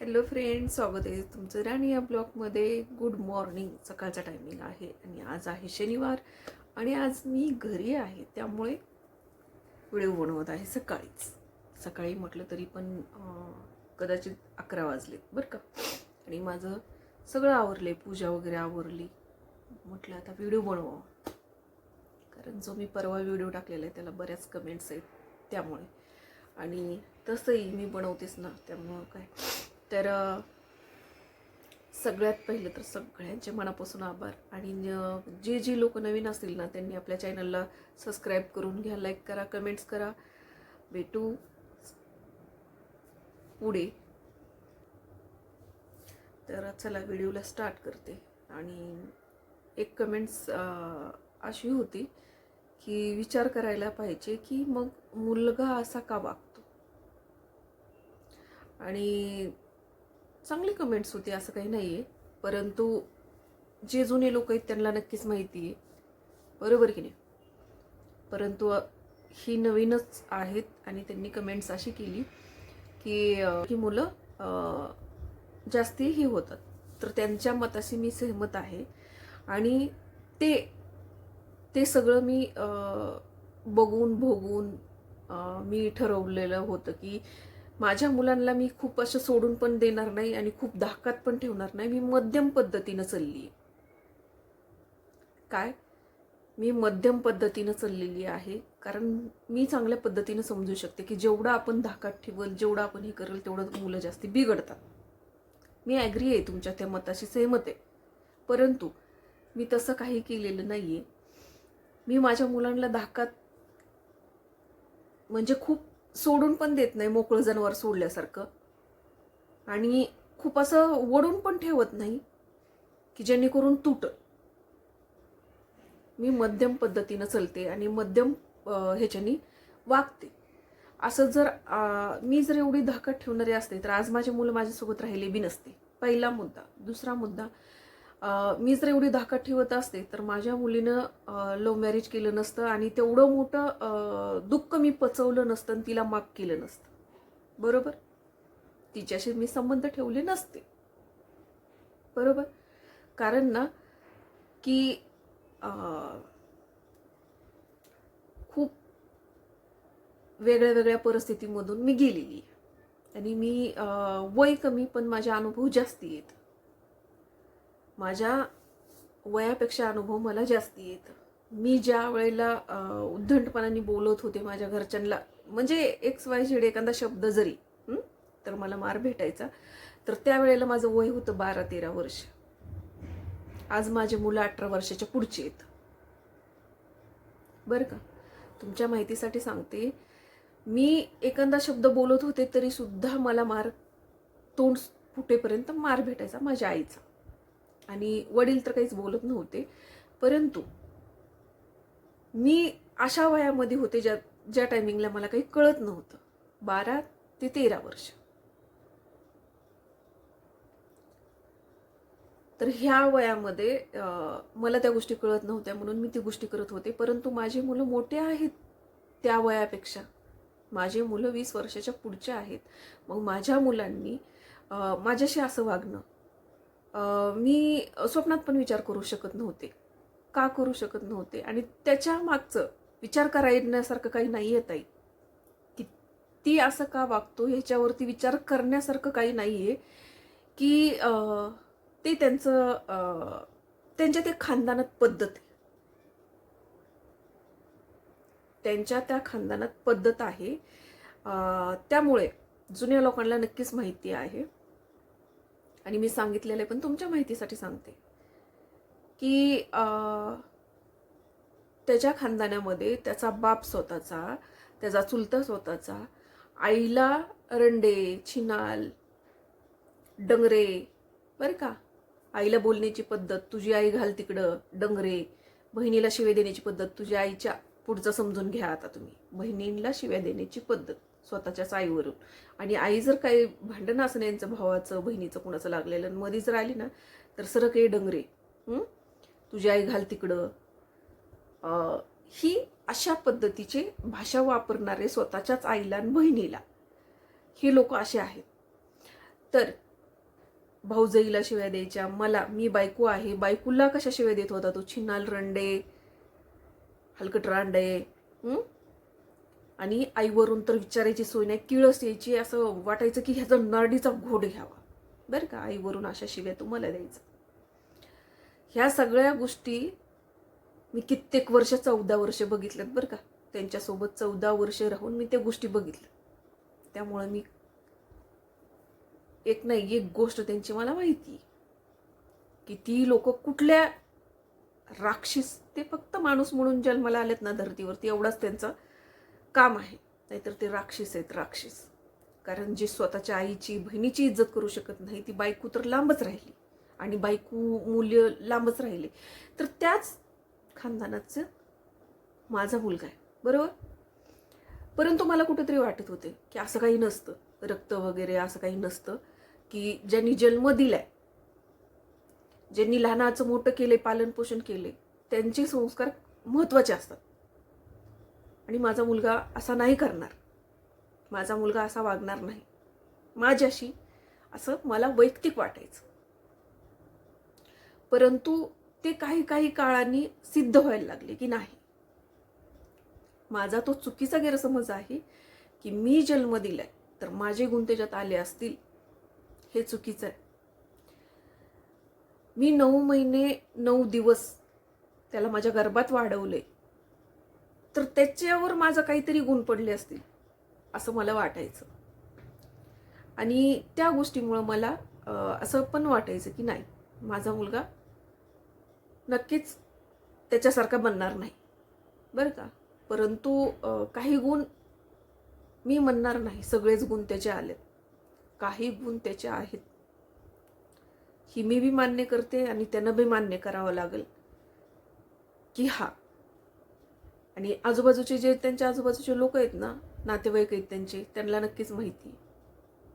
Hello friend स्वागत आहे तुमचं राणी या ब्लॉगमध्ये. गुड मॉर्निंग सकाळचा टायमिंग आहे आणि आज आहे शनिवार आणि आज मी घरी आहे त्यामुळे व्हिडिओ बनवत आहे सकाळीच. सकाळी म्हटलं तरी पण कदाचित अकरा वाजलेत बरं का? आणि माझं सगळं आवरले पूजा वगैरे आवरली. म्हटलं आता व्हिडिओ बनवावा. कारण जो मी परवा व्हिडिओ टाकलेला आहे त्याला बऱ्याच कमेंट्स आहेत त्यामुळे. आणि तसंही मी बनवतेच ना त्यामुळं काय? तर सगळ्यात पहिलं तर सगळ्यांचे मनापासून आभार. आणि जे जे लोक नवीन असतील ना त्यांनी आपल्या चॅनलला सबस्क्राईब करून घ्या लाईक करा कमेंट्स करा. भेटू पुढे. तर चला व्हिडिओला स्टार्ट करते. आणि एक कमेंट्स अशी होती की विचार करायला पाहिजे की मग मुलगा असा का वागतो? आणि चांगली कमेंट्स होती असं काही नाही आहे परंतु जे जुने लोक आहेत त्यांना नक्कीच माहिती आहे. बरोबर की नाही? परंतु ही नवीनच आहेत आणि त्यांनी कमेंट्स अशी केली की ही मुलं अ, जास्ती ही होतात. तर त्यांच्या मताशी मी सहमत आहे. आणि ते ते सगळं मी बघून भोगून मी ठरवलेलं होतं की माझ्या मुलांना मी खूप असं सोडून पण देणार नाही आणि खूप धाकात पण ठेवणार नाही. मी मध्यम पद्धतीनं चालली काय? मी मध्यम पद्धतीनं चाललेली आहे. कारण मी चांगल्या पद्धतीनं समजू शकते की जेवढं आपण धाकात ठेवल जेवढं आपण हे करेल तेवढं मुलं जास्ती बिघडतात. मी ॲग्री आहे तुमच्या त्या मताशी सहमत आहे. परंतु मी तसं काही केलेलं नाही आहे मी माझ्या मुलांना धाकात म्हणजे खूप सोडून पण देत नाही मोकळं जनावर सोडल्यासारखं. आणि खूप असं वडून पण ठेवत नाही की जेणेकरून तुट. मी मध्यम पद्धतीनं चलते आणि मध्यम ह्याच्यानी वागते. असं जर मी जर एवढी धाकट ठेवणारी असते तर आज माझे मुलं माझ्यासोबत राहिले बी नसते. पहिला मुद्दा. दुसरा मुद्दा मी जर एवढी धाकट ठेवत असते तर माझ्या मुलीनं लव्ह मॅरेज केलं नसतं आणि तेवढं मोठं दुःख मी पचवलं नसतं आणि तिला माफ केलं नसतं. बरोबर? तिच्याशी मी संबंध ठेवले नसते. बरोबर? कारण ना की खूप वेगळ्या वेगळ्या परिस्थितीमधून मी गेलेली आणि मी वय कमी पण माझे अनुभव जास्ती आहेत. माझ्या वयापेक्षा अनुभव मला जास्त येत. मी ज्या वेळेला उद्धंटपणाने बोलत होते माझ्या घरच्यांना म्हणजे एक्स वाय झेड एखादा शब्द जरी तर मला मार भेटायचा. तर त्यावेळेला माझं वय होतं बारा तेरा वर्ष. आज माझे मुलं अठरा वर्षाच्या पुढचे आहेत. बरं का? तुमच्या माहितीसाठी सांगते. मी एखादा शब्द बोलत होते तरी सुद्धा मला मार तोंड फुटेपर्यंत मार भेटायचा माझ्या आईचा. आणि वडील तर काहीच बोलत नव्हते. परंतु मी अशा वयामध्ये होते ज्या ज्या टायमिंगला मला काही कळत नव्हतं. बारा ते तेरा वर्ष. तर ह्या वयामध्ये मला त्या गोष्टी कळत नव्हत्या म्हणून मी ती गोष्टी करत होते. परंतु माझी मुलं मोठे आहेत त्या वयापेक्षा. माझे मुलं वीस वर्षाच्या पुढच्या आहेत. मग माझ्या मुलांनी माझ्याशी असं वागणं मी स्वप्नात पण विचार करू शकत नव्हते. का करू शकत नव्हते? आणि त्याच्या मागचं विचार करायण्यासारखं काही नाही येत आहे की ती असं का वागतो ह्याच्यावरती विचार करण्यासारखं काही नाही आहे की ते त्यांचं त्यांच्या ते खानदानात पद्धत आहे. त्यांच्या त्या खानदानात पद्धत आहे. त्यामुळे जुन्या लोकांना नक्कीच माहिती आहे. आणि मी सांगितलेलं आहे पण तुमच्या माहितीसाठी सांगते. की त्याच्या खानदानामध्ये त्याचा बाप स्वतःचा त्याचा चुलता स्वतःचा आईला रंडे छिनाल डंगरे बरं का? आईला बोलण्याची पद्धत तुझी आई घाल तिकडं डंगरे. बहिणीला शिव्या देण्याची पद्धत तुझ्या आईच्या पुढचं समजून घ्या आता तुम्ही. बहिणींना शिव्या देण्याची पद्धत. स्वतःच्याच आईवरून आणि आई जर काही भांडण असं यांचं भावाचं बहिणीचं कुणाचं लागलेलं आणि मध्ये जर आली ना तर सरळ काही डंगरे तुझी आई घाल तिकडं. ही अशा पद्धतीची भाषा वापरणारे स्वतःच्याच आईला आणि बहिणीला हे लोक असे आहेत. तर भाऊजईला शिव्या द्यायच्या मला मी बायको आहे बायकोला कशा शिव्या देत होता तो? छिन्नाल रंडे हलकट रांडे आणि आईवरून तर विचारायची सोय नाही किळस यायची असं वाटायचं की ह्याचा नरडीचा घोड घ्यावा. बरं का? आईवरून अशा शिव्या तुम्हाला द्यायचं. ह्या सगळ्या गोष्टी मी कित्येक वर्ष चौदा वर्ष बघितल्यात बरं का? त्यांच्यासोबत चौदा वर्ष राहून मी त्या गोष्टी बघितल्या. त्यामुळं मी एक नाही एक गोष्ट त्यांची मला माहिती की ती लोक कुठल्या राक्षस ते फक्त माणूस म्हणून जन्माला आलेत ना धर्तीवरती एवढाच त्यांचा काम आहे. नाहीतर ते राक्षस आहेत राक्षस. कारण जी स्वतःच्या आईची बहिणीची इज्जत करू शकत नाही ती बायको तर लांबच राहिली. आणि बायको मूल्य लांबच राहिले. तर त्याच खानदानाचं माझा मुलगा आहे. बरोबर? परंतु मला कुठेतरी वाटत होते की असं काही नसतं. रक्त वगैरे असं काही नसतं की ज्यांनी जन्म दिलाय ज्यांनी लहानाचं मोठं केले पालनपोषण केले त्यांचे संस्कार महत्त्वाचे असतात. आणि माझा मुलगा असा नाही करणार. माझा मुलगा असा वागणार नाही. माझ्याशी असं मला वैयक्तिक वाटायचं. परंतु ते काही काही काळांनी सिद्ध व्हायला लागले की नाही. माझा तो चुकीचा गैरसमज आहे की मी जन्म दिलाय तर माझे गुण त्याच्यात आले असतील हे चुकीचं आहे. मी नऊ महिने नऊ दिवस त्याला माझ्या गर्भात वाढवले तर त्याच्यावर माझं काहीतरी गुण पडले असतील असं मला वाटायचं. आणि त्या गोष्टीमुळं मला असं पण वाटायचं की नाही माझा मुलगा नक्कीच त्याच्यासारखा बनणार नाही. बरं का? परंतु काही गुण मी म्हणणार नाही सगळेच गुण त्याचे आलेत. काही गुण त्याचे आहेत. ही मी बी मान्य करते आणि त्यांना बी मान्य करावं लागेल की हा आणि आजूबाजूचे जे त्यांच्या आजूबाजूचे लोक आहेत ना नातेवाईक आहेत त्यांचे त्यांना नक्कीच माहिती आहे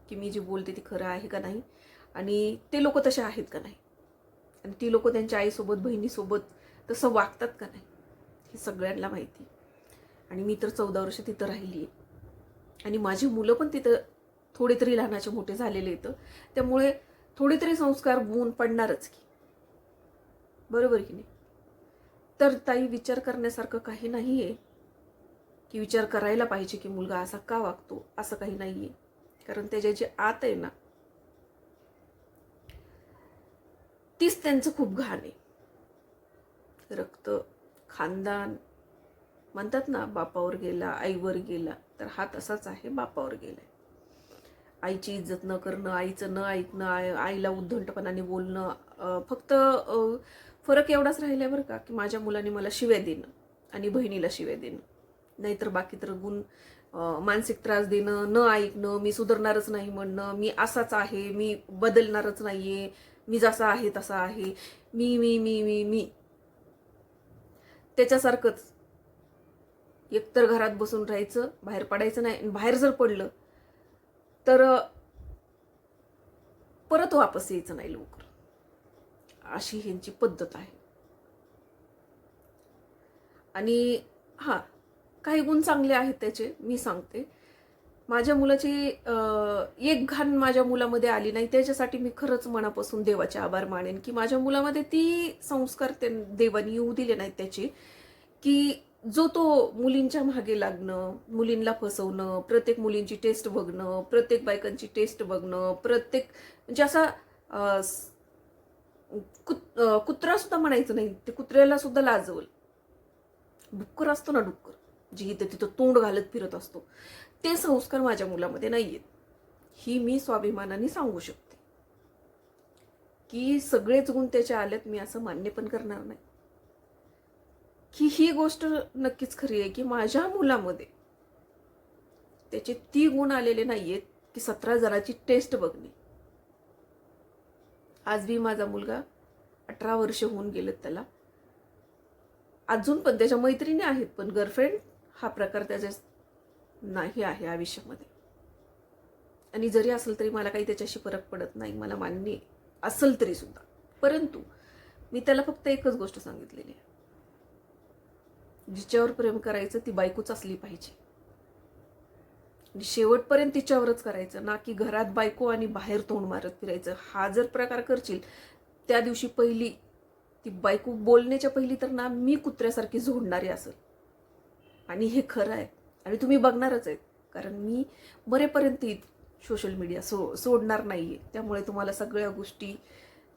की मी जे बोलते ती खरं आहे का नाही आणि ते लोक तसे आहेत का नाही. आणि ती लोक त्यांच्या आईसोबत बहिणीसोबत तसं वागतात का नाही हे सगळ्यांना माहिती आणि मी तर चौदा वर्ष तिथं राहिली आहे. आणि माझी मुलं पण तिथं थोडे तरी लहानाचे मोठे झालेले येतं त्यामुळे थोडे तरी संस्कार गुण पडणारच की. बरोबर की नाही? तर ताई विचार करण्यासारखं काही नाही आहे की विचार करायला पाहिजे की मुलगा असा का वागतो असं काही नाही आहे कारण त्याच्या जे आत आहे ना तीच त्यांचं खूप घाण आहे. रक्त खानदान म्हणतात ना बापावर गेला आईवर गेला तर हा तसाच आहे बापावर गेलाय. आईची इज्जत न करणं आईचं न ऐकणं आई आईला उद्धंटपणाने बोलणं फक्त अं, फरक एवढाच राहिला बरं का की माझ्या मुलाने मला शिव्या देणं आणि बहिणीला शिव्या देणं. नाहीतर बाकी तर गुण मानसिक त्रास देणं न ऐकणं मी सुधारणारच नाही म्हणणं मी असाच आहे मी बदलणारच नाहीये मी जसा आहे तसा आहे मी मी मी मी मी. त्याच्यासारखंच एकतर घरात बसून राहायचं बाहेर पडायचं नाही आणि बाहेर जर पडलं तर परत वापस यायचं नाही लोक अशी ह्यांची पद्धत आहे. आणि हां काही गुण चांगले आहेत त्याचे मी सांगते. माझ्या मुलाची एक घाण माझ्या मुलामध्ये आली नाही त्याच्यासाठी मी खरंच मनापासून देवाचे आभार मानेन की माझ्या मुलामध्ये ती संस्कार ते देवाने येऊ दिले नाहीत त्याचे की जो तो मुलींच्या मागे लागणं मुलींना फसवणं प्रत्येक मुलींची टेस्ट बघणं प्रत्येक बायकांची टेस्ट बघणं प्रत्येक म्हणजे असा कुत कुत्रा सुद्धा म्हणायचं नाही. ते कुत्र्याला सुद्धा लाजवल. डुक्कर असतो ना डुक्कर. जी इथं तिथं तोंड घालत फिरत असतो. ते संस्कार माझ्या मुलामध्ये नाही आहेत ही मी स्वाभिमानाने सांगू शकते. की सगळेच गुण त्याच्या आल्यात मी असं मान्य पण करणार नाही. की ही गोष्ट नक्कीच खरी आहे की माझ्या मुलामध्ये त्याचे ती गुण आलेले नाही आहेत की सतरा जणाची टेस्ट बघणे. आज बी माझा मुलगा अठरा वर्ष होऊन गेलेत त्याला. अजून पण त्याच्या मैत्रिणी आहेत पण गर्लफ्रेंड हा प्रकार त्याच्या नाही आहे आयुष्यामध्ये. आणि जरी असेल तरी मला काही त्याच्याशी फरक पडत नाही मला मान्य आहे. असेल तरी सुद्धा. परंतु मी त्याला फक्त एकच गोष्ट सांगितलेली आहे. जिच्यावर प्रेम करायचं ती बायकोच असली पाहिजे. आणि शेवटपर्यंत तिच्यावरच करायचं ना की घरात बायको आणि बाहेर तोंड मारत फिरायचं. हा जर प्रकार करशील त्या दिवशी पहिली ती बायको बोलण्याच्या पहिली तर ना मी कुत्र्यासारखी झोडणारी असेल. आणि हे खरं आहे. आणि तुम्ही बघणारच आहेत. कारण मी बरेपर्यंत सोशल मीडिया सो सोडणार नाही आहे त्यामुळे तुम्हाला सगळ्या गोष्टी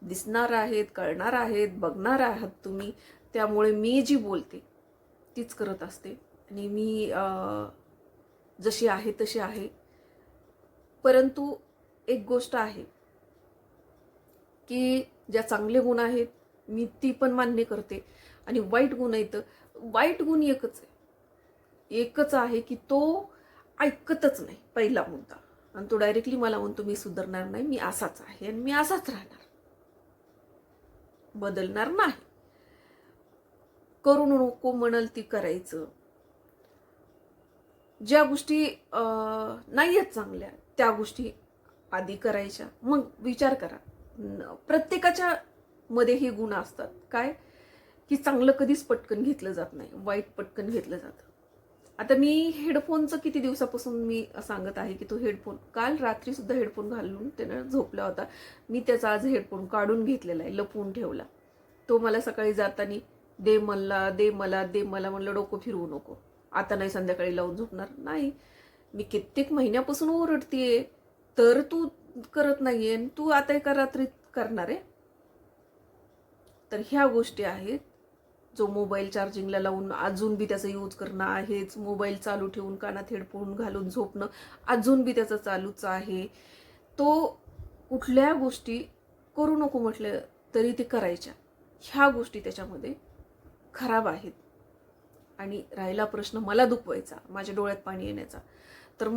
दिसणार आहेत कळणार आहेत बघणार आहात तुम्ही. त्यामुळे मी जी बोलते तीच करत असते. आणि मी जशी आहे तशी आहे. परंतु एक गोष्ट आहे की ज्या चांगले गुण आहेत मी ती पण मान्य करते. आणि वाईट गुण आहेत वाईट गुण एकच आहे. एकच आहे की तो ऐकतच नाही पहिला मुद्दा. आणि तो डायरेक्टली मला म्हणतो मी सुधारणार नाही मी असाच आहे आणि मी असाच राहणार. बदलणार नाही. करू नको म्हणल ती करायचं. ज्या गोष्टी नाही आहेत चांगल्या त्या गोष्टी आधी करायच्या. मग विचार करा. प्रत्येकाच्या मध्ये हे गुण असतात. काय? की चांगलं कधीच पटकन घेतलं जात नाही. वाईट पटकन घेतलं जातं. आता मी हेडफोनचं किती दिवसापासून मी सांगत आहे की तो हेडफोन काल रात्रीसुद्धा हेडफोन घालून त्यानं झोपला होता. मी त्याचा आज हेडफोन काढून घेतलेला आहे लपवून ठेवला. तो मला सकाळी जाताना दे मला दे मला दे मला म्हणलं डोकं फिरवू नको. आता नाही संध्याकाळी लावून झोपणार. नाही मी कित्येक महिन्यापासून ओरडतीये. तर तू करत नाहीये आणि तू आता एका रात्रीत करणार आहे. तर ह्या गोष्टी आहेत. जो मोबाईल चार्जिंगला लावून अजून बी त्याचा यूज करणं आहेच. मोबाईल चालू ठेवून कानात हेडफोन घालून झोपणं अजून बी त्याचं चालूच आहे. तो कुठल्या गोष्टी करू नको म्हटलं तरी ते करायच्या. ह्या गोष्टी त्याच्यामध्ये खराब आहेत. आणि राहिला प्रश्न मला दुखवायचा माझ्या डोळ्यात पाणी येण्याचा. तर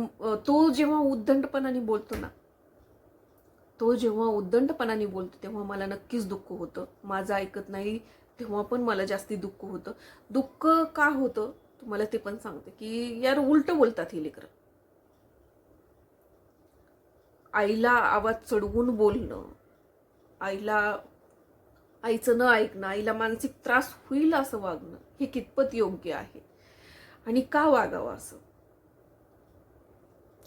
तो जेव्हा उद्दंडपणाने बोलतो ना तो जेव्हा उद्दंडपणाने बोलतो तेव्हा मला नक्कीच दुःख होतं. माझं ऐकत नाही तेव्हा पण मला जास्ती दुःख होतं. दुःख का होतं? तुम्हाला ते पण सांगते की यार उलट बोलतात हे लेकरं. आईला आवाज चढवून बोलणं आईला आईचं न ऐकणं आईला मानसिक त्रास होईल असं वागणं हे कितपत योग्य आहे? आणि का वागावं असं?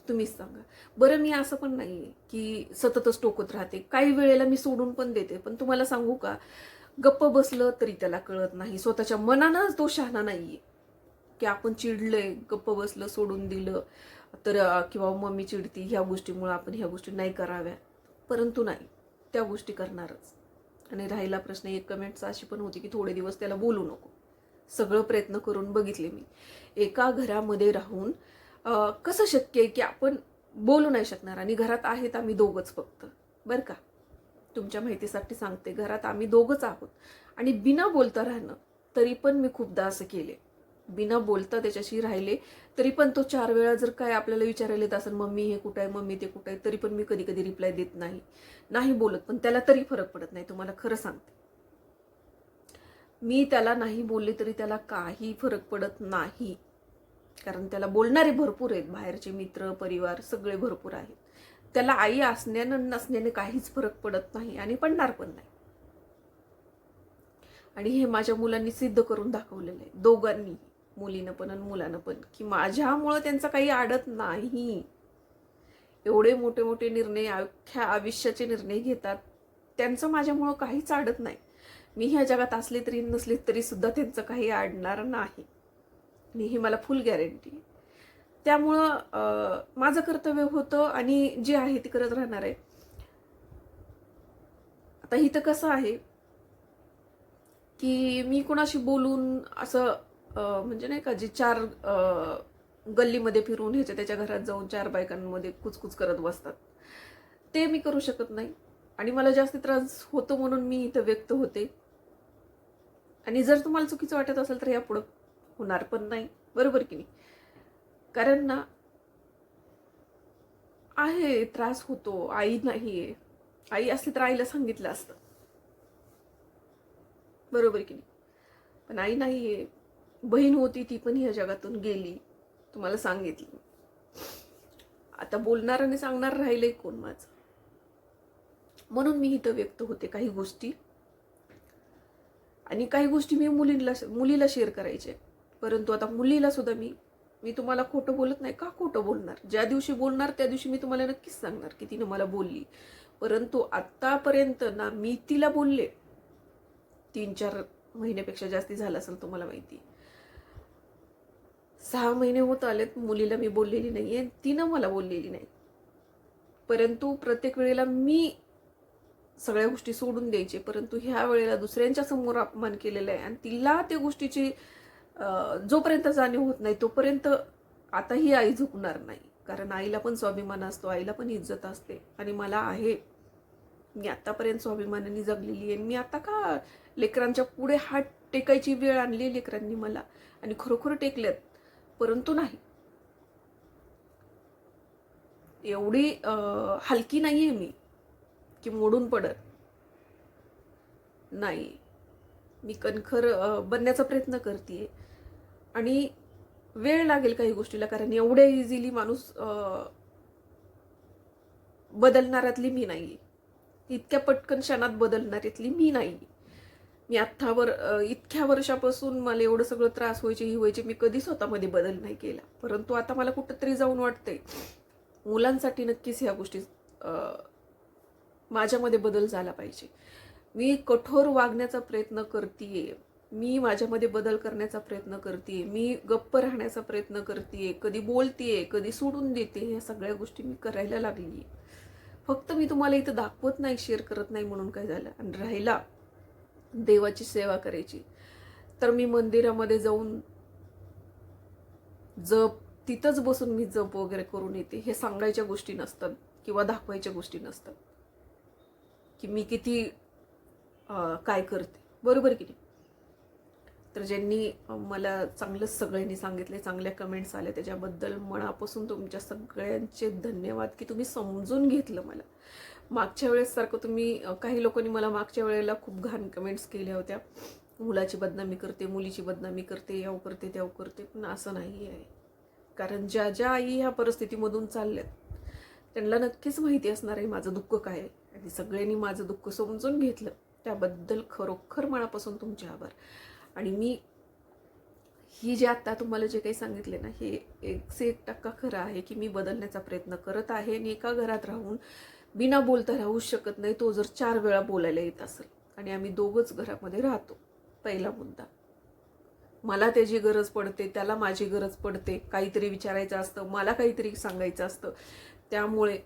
तुम्हीच सांगा. बरं मी असं पण नाही की सततच टोकत राहते. काही वेळेला मी सोडून पण देते. पण तुम्हाला सांगू का? गप्प बसलं तरी त्याला कळत नाही. स्वतःच्या मनानंच तो शहाणा नाहीये. की आपण चिडलंय गप्प बसलं सोडून दिलं तर किंवा मम्मी चिडती ह्या गोष्टीमुळे आपण ह्या गोष्टी नाही कराव्या. परंतु नाही त्या गोष्टी करणारच. आणि राहिला प्रश्न एक कमेंट्स अशी पण होती की थोडे दिवस त्याला बोलू नको. सगळं प्रयत्न करून बघितले मी. एका घरामध्ये राहून कसं शक्य आहे की आपण बोलू नाही शकणार आणि घरात आहेत आम्ही दोघंच फक्त. बरं का? तुमच्या माहितीसाठी सांगते घरात आम्ही दोघंच आहोत. आणि बिना बोलता राहणं तरी पण मी खूपदा असं केले बिना बोलता त्याच्याशी राहिले तरी पण तो चार वेळा जर काय आपल्याला विचारायला येत असेल मम्मी हे कुठं आहे? मम्मी ते कुठं आहे? तरी पण मी कधी कधी रिप्लाय देत नाही. नाही बोलत पण त्याला तरी फरक पडत नाही. तुम्हाला खरं सांगते. मी त्याला नाही बोलले तरी त्याला काही फरक पडत नाही. कारण त्याला बोलणारे भरपूर आहेत. बाहेरचे मित्र परिवार सगळे भरपूर आहेत. त्याला आई असण्यानं नसण्याने काहीच फरक पडत नाही आणि पडणार पण नाही. आणि हे माझ्या मुलांनी सिद्ध करून दाखवलेलं आहे. दोघांनी मुलीनं पण आणि मुलानं पण की माझ्यामुळं त्यांचं काही आडत नाही. एवढे मोठे मोठे निर्णय अख्ख्या आयुष्याचे निर्णय घेतात. त्यांचं माझ्यामुळं काहीच आडत नाही. मी ह्या जगात असले तरी नसले तरी सुद्धा त्यांचं काही आडणार नाही. आणि ही मला फुल गॅरंटी. त्यामुळं माझं कर्तव्य होतं आणि जे आहे ते करत राहणार आहे. आता इथं कसं आहे की मी कोणाशी बोलून असं म्हणजे नाही का जे चार गल्लीमध्ये फिरून ह्याच्या त्याच्या घरात जाऊन चार बायकांमध्ये कुचकुच करत बसतात. ते मी करू शकत नाही. आणि मला जास्त त्रास होतो म्हणून मी इथं व्यक्त होते. आणि जर तुम्हाला चुकीचं वाटत असेल तर यापुढं होणार पण नाही. बरोबर की नाही? कारण ना आहे त्रास होतो. आई नाही आहे. आई असली तर आईला सांगितलं असतं. बरोबर की नाही? पण आई नाही आहे. बहीण होती ती पण ह्या जगातून गेली तुम्हाला सांगितली. आता बोलणार आणि सांगणार राहिले कोण माझं? म्हणून मी इथं व्यक्त होते काही गोष्टी. आणि काही गोष्टी मी मुलींना मुलीला शेअर करायचे. परंतु आता मुलीला सुद्धा मी मी तुम्हाला खोटं बोलत नाही का खोटं बोलणार? ज्या दिवशी बोलणार त्या दिवशी मी तुम्हाला नक्कीच सांगणार की तिनं मला बोलली. परंतु आत्तापर्यंत ना मी तिला बोलले. तीन चार महिन्यापेक्षा जास्ती झालं असेल तुम्हाला माहिती. सहा महिने होत आलेत मुलीला मी बोललेली नाही आहे तिनं मला बोललेली नाही. परंतु प्रत्येक वेळेला मी सगळ्या गोष्टी सोडून द्यायचे परंतु ह्या वेळेला दुसऱ्यांच्या समोर अपमान केलेला आहे आणि तिला त्या गोष्टीची जोपर्यंत जाणीव होत नाही तोपर्यंत आताही आई झुकणार नाही. कारण आईला पण स्वाभिमान असतो आईला पण इज्जत असते आणि मला आहे. मी आत्तापर्यंत स्वाभिमानाने जगलेली आहे. मी आता का लेकरांच्या पुढे हात टेकायची वेळ आणली लेकरांनी मला? आणि खरोखर टेकल्यात? परंतु नाही. एवढी हलकी नाही आहे मी की मोडून पडत. नाही. मी कणखर बनण्याचा प्रयत्न करते आणि वेळ लागेल काही गोष्टीला कारण एवढ्या इझिली माणूस बदलणाऱ्यातली मी नाही इतक्या पटकन क्षणात बदलणाऱ्यातली मी नाही मी आत्तावर इतक्या वर्षापासून मला एवढं सगळं त्रास व्हायचे ही व्हायचे मी कधी स्वतःमध्ये बदल नाही केला. परंतु आता मला कुठंतरी जाऊन वाटते मुलांसाठी नक्कीच ह्या गोष्टी माझ्यामध्ये बदल झाला पाहिजे. मी कठोर वागण्याचा प्रयत्न करते मी माझ्यामध्ये बदल करण्याचा प्रयत्न करते मी गप्प राहण्याचा प्रयत्न करते कधी बोलते कधी सोडून देते ह्या सगळ्या गोष्टी मी करायला लागली फक्त मी तुम्हाला इथं दाखवत नाही शेअर करत नाही म्हणून काय झालं? आणि राहिला. देवाची सेवा करायची. तर मी मंदिरामध्ये जाऊन जप तिथंच बसून मी जप वगैरे करून येते. हे सांगायच्या गोष्टी नसतात किंवा दाखवायच्या गोष्टी नसतात. की मी किती काय करते. बरोबर की नाही? तर ज्यांनी मला चांगलंच सगळ्यांनी सांगितले चांगल्या कमेंट्स आल्या त्याच्याबद्दल मनापासून तुमच्या सगळ्यांचे धन्यवाद की तुम्ही समजून घेतलं मला. मागच्या वेळेससारखं तुम्ही काही लोकांनी मला मागच्या वेळेला खूप घाण कमेंट्स केल्या होत्या. मुलाची बदनामी करते मुलीची बदनामी करते याव करते त्याव करते. पण असं नाही आहे. कारण ज्या ज्या आई ह्या परिस्थितीमधून चालल्यात त्यांना नक्कीच माहिती असणार आहे माझं दुःख काय आहे. आणि सगळ्यांनी माझं दुःख समजून घेतलं त्याबद्दल खरोखर मनापासून तुमचे आभार. आणि मी ही जे आत्ता तुम्हाला जे काही सांगितले ना हे एकशे एक टक्का खरं आहे की मी बदलण्याचा प्रयत्न करत आहे आणि एका घरात राहून बिना बोलता राहूच शकत नाही तो जर चार वेळा बोलायला येत असेल. आणि आम्ही दोघंच घरामध्ये राहतो पहिला मुद्दा. मला त्याची गरज पडते त्याला माझी गरज पडते काहीतरी विचारायचं असतं मला काहीतरी सांगायचं असतं. त्यामुळे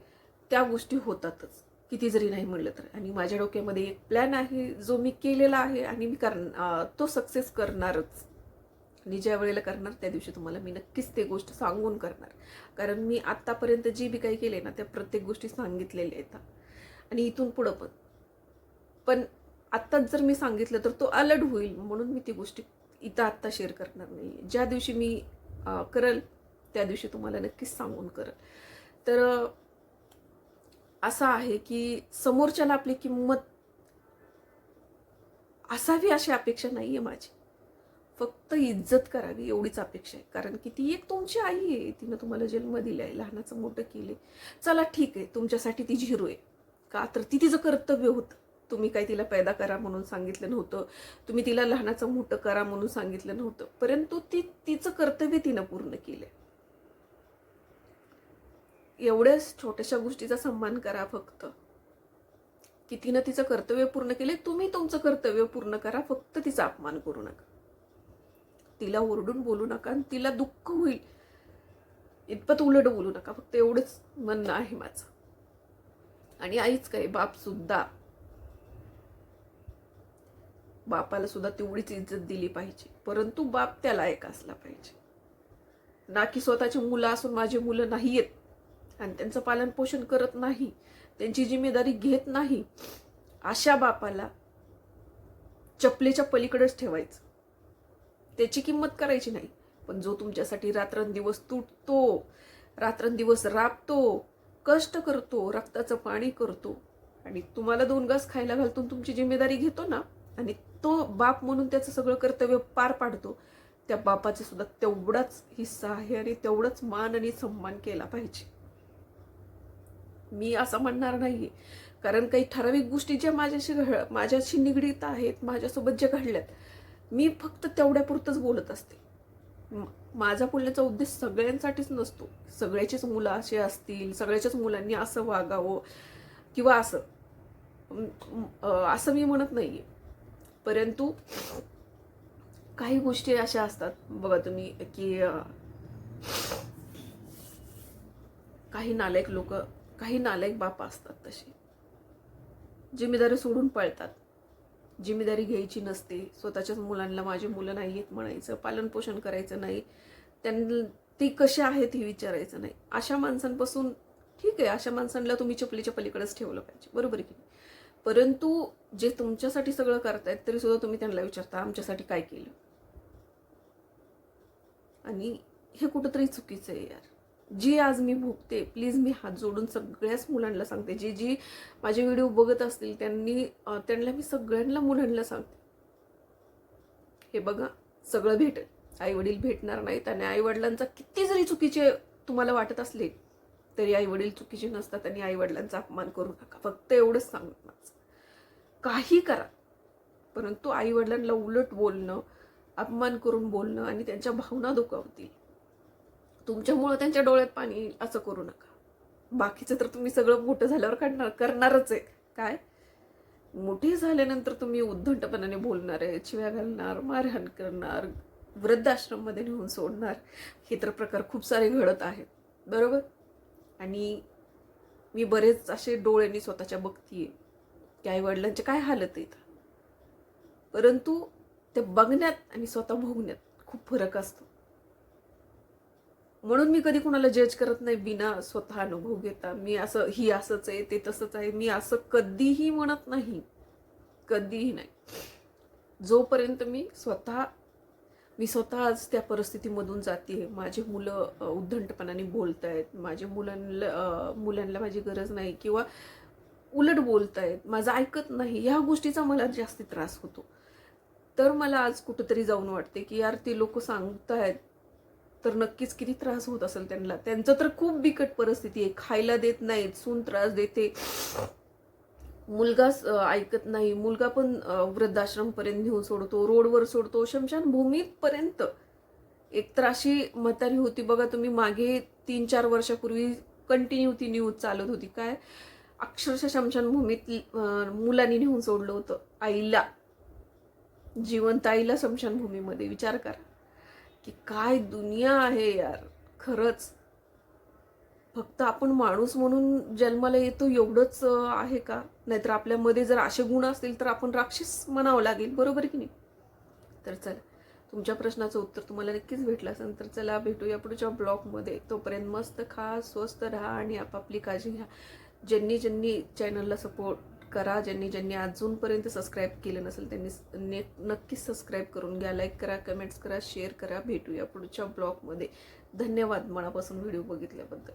त्या गोष्टी होतातच किती जरी नाही म्हणलं तर. आणि माझ्या डोक्यामध्ये एक प्लॅन आहे जो मी केलेला आहे आणि मी कर तो सक्सेस करणारच. आणि ज्या वेळेला करणार त्या दिवशी तुम्हाला मी नक्कीच ते गोष्ट सांगून करणार. कारण मी आत्तापर्यंत जी बी काही केले ना त्या प्रत्येक गोष्टी सांगितलेल्या आहेत. आणि इथून पुढं पण. पण आत्ताच जर मी सांगितलं तर तो अलर्ट होईल. म्हणून मी ती गोष्टी इथं आत्ता शेअर करणार नाही ज्या दिवशी मी करल त्या दिवशी तुम्हाला नक्कीच सांगून करल. तर असं आहे की समोरच्याला आपली किंमत असावी अशी अपेक्षा नाही आहे माझी. फक्त इज्जत करावी एवढीच अपेक्षा आहे. कारण की ती एक तुमची आई आहे तिनं तुम्हाला जन्म दिलाय लहानाचं मोठं केले चला ठीक आहे तुमच्यासाठी ती झिरो आहे. का तर ती तिचं कर्तव्य होतं. तुम्ही काही तिला पैदा करा म्हणून सांगितलं नव्हतं. तुम्ही तिला लहानाचं मोठं करा म्हणून सांगितलं नव्हतं. परंतु ती तिचं कर्तव्य तिनं पूर्ण केलं एवढ्याच छोट्याशा गोष्टीचा सन्मान करा फक्त. की तिनं तिचं कर्तव्य पूर्ण केले तुम्ही तुमचं कर्तव्य पूर्ण करा फक्त तिचा अपमान करू नका. तिला ओरडून बोलू नका आणि तिला दुःख होईल. इतपत उलट बोलू नका. फक्त एवढंच म्हणणं आहे माझं. आणि आईच काय बाप सुद्धा. बापाला सुद्धा तेवढीच इज्जत दिली पाहिजे. परंतु बाप त्याला एक असला पाहिजे. ना की स्वतःची मुलं असून माझी मुलं नाही आहेत आणि त्यांचं पालन पोषण करत नाही. त्यांची जिम्मेदारी घेत नाही. अशा बापाला चपलेच्या पलीकडेच ठेवायचं. त्याची किंमत करायची नाही. पण जो तुमच्यासाठी रात्रंदिवस तुटतो रात्रंदिवस राबतो कष्ट करतो रक्ताचं पाणी करतो आणि तुम्हाला दोन घास खायला घालतून तुमची जिम्मेदारी घेतो ना आणि तो बाप म्हणून त्याचं सगळं कर्तव्य पार पाडतो त्या बापाचा सुद्धा तेवढाच हिस्सा आहे आणि तेवढाच मान आणि सन्मान केला पाहिजे. मी असं म्हणणार नाहीये. कारण काही ठराविक गोष्टी ज्या माझ्याशी घड माझ्याशी निगडीत आहेत माझ्यासोबत ज्या घडल्यात मी फक्त तेवढ्यापुरतंच बोलत असते. माझा बोलण्याचा उद्देश सगळ्यांसाठीच नसतो. सगळ्याचीच मुलं असे असतील सगळ्याच्याच मुलांनी असं वागावं किंवा असं. असं मी म्हणत नाहीये. परंतु काही गोष्टी अशा असतात बघा तुम्ही की काही नालायक लोक काही नालायक बाप असतात तसे. जिम्मेदारी सोडून पळतात. जिम्मेदारी घ्यायची नसते. स्वतःच्याच मुलांना माझी मुलं नाही आहेत म्हणायचं पालनपोषण करायचं नाही. त्यांना ते कसे आहेत हे विचारायचं नाही. अशा माणसांपासून ठीक आहे अशा माणसांना तुम्ही चपलीच्या पलीकडेच ठेवलं पाहिजे. बरोबर की परंतु जे तुमच्यासाठी सगळं करतायत तरी सुद्धा तुम्ही त्यांना विचारता आमच्यासाठी काय केलं? आणि हे कुठंतरी चुकीचं आहे यार. जी आज मी भोगते प्लीज मी हात जोडून सगळ्याच मुलांना सांगते. जे जी माझे व्हिडिओ बघत असतील त्यांनी त्यांना मी सगळ्यांना मुलांना सांगते. हे बघा सगळं भेटेल. आई वडील भेटणार नाहीत आणि आई वडिलांचा किती जरी चुकीचे तुम्हाला वाटत असले तरी आई वडील चुकीचे नसतात आणि आई वडिलांचा अपमान करू नका. फक्त एवढंच सांगत माझं. काही करा. परंतु आई वडिलांना उलट बोलणं अपमान करून बोलणं आणि त्यांच्या भावना दुखावतील. तुमच्यामुळं त्यांच्या डोळ्यात पाणी येईल असं करू नका. बाकीचं तर तुम्ही सगळं मोठं झाल्यावर काढणार करणारच आहे. काय? मोठे झाल्यानंतर तुम्ही उद्धटपणाने बोलणार आहे चिव्या घालणार मारहाण करणार वृद्धाश्रममध्ये नेऊन सोडणार. हे तर प्रकार खूप सारे घडत आहेत. बरोबर? आणि मी बरेच असे डोळ्यांनी स्वतःच्या बघतीये. की आई वडिलांचे काय हालत आहेत? परंतु ते बघण्यात आणि स्वतः भोगण्यात खूप फरक असतो. म्हणून मी कधी कुणाला जज करत नाही बिना स्वतः अनुभव घेता. मी असं ही असंच आहे ते तसंच आहे. मी असं कधीही म्हणत नाही. कधीही नाही. जोपर्यंत मी स्वतः मी स्वतः आज त्या परिस्थितीमधून जाते माझी मुलं उद्धंटपणाने बोलत आहेत माझ्या मुलांना मुलांना माझी गरज नाही किंवा उलट बोलत आहेत माझं ऐकत नाही. ह्या गोष्टीचा मला जास्ती त्रास होतो. तर मला आज कुठंतरी जाऊन वाटते की यार ते लोक सांगतायत तर नक्कीच किती त्रास होत असेल त्यांना. त्यांचं तर खूप बिकट परिस्थिती आहे. खायला देत नाहीत सून त्रास देते. मुलगा ऐकत नाही. मुलगा पण वृद्धाश्रमपर्यंत नेऊन सोडतो रोडवर सोडतो. शमशानभूमीपर्यंत एक तर अशी म्हातारी होती. बघा तुम्ही मागे तीन चार वर्षापूर्वी कंटिन्यू ती न्यूज चालत होती. काय? अक्षरशः शमशानभूमीत मुलांनी नेऊन सोडलं होतं. आईला. जिवंत आईला शमशानभूमीमध्ये. विचार करा. की काय दुनिया आहे यार. खरंच. फक्त आपण माणूस म्हणून जन्माला येतो एवढंच आहे का? नाहीतर आपल्यामध्ये जर असे गुण असतील तर आपण राक्षस म्हणावं लागेल. बरोबर की नाही? तर चला तुमच्या प्रश्नाचं उत्तर तुम्हाला नक्कीच भेटलं असेल. तर चला भेटूया पुढच्या ब्लॉगमध्ये. तोपर्यंत मस्त खा स्वस्त राहा आणि आपापली काळजी घ्या. ज्यांनी ज्यांनी चॅनलला सपोर्ट करा. ज्यांनी ज्यांनी अजूनपर्यंत सबस्क्राईब केलं नसेल त्यांनी ने नक्कीच सबस्क्राईब करून घ्या. लाईक करा कमेंट्स करा शेअर करा. भेटूया पुढच्या ब्लॉगमध्ये धन्यवाद मनापासून व्हिडिओ बघितल्याबद्दल.